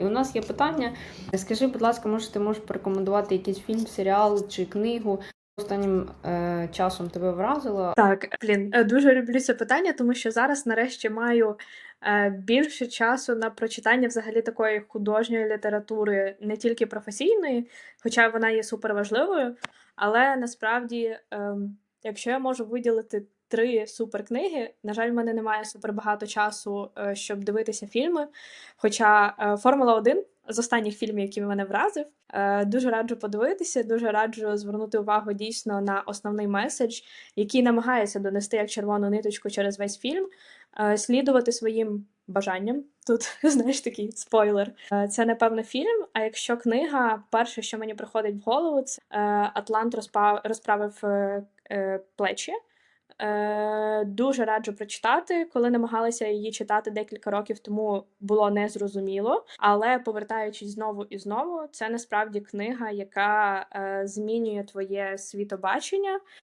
І у нас є питання. Скажи, будь ласка, може, ти можеш порекомендувати якийсь фільм, серіал чи книгу? Останнім е, часом тебе вразило? Так, блін, е, дуже люблю це питання, тому що зараз нарешті маю е, більше часу на прочитання взагалі такої художньої літератури, не тільки професійної, хоча вона є суперважливою. Але насправді, ем, якщо я можу виділити три суперкниги, на жаль, в мене немає супербагато часу, е, щоб дивитися фільми. Хоча е, Формула 1 з останніх фільмів, які мене вразив, е, дуже раджу подивитися, дуже раджу звернути увагу дійсно на основний меседж, який намагається донести як червону ниточку через весь фільм, слідувати своїм бажанням. Тут знаєш такий спойлер. Це напевно фільм. А якщо книга, перше, що мені приходить в голову, це Атлант розправив плечі. Е, дуже раджу прочитати. Коли намагалася її читати декілька років тому, було незрозуміло. Але повертаючись знову і знову, це насправді книга, яка е, змінює твоє світобачення.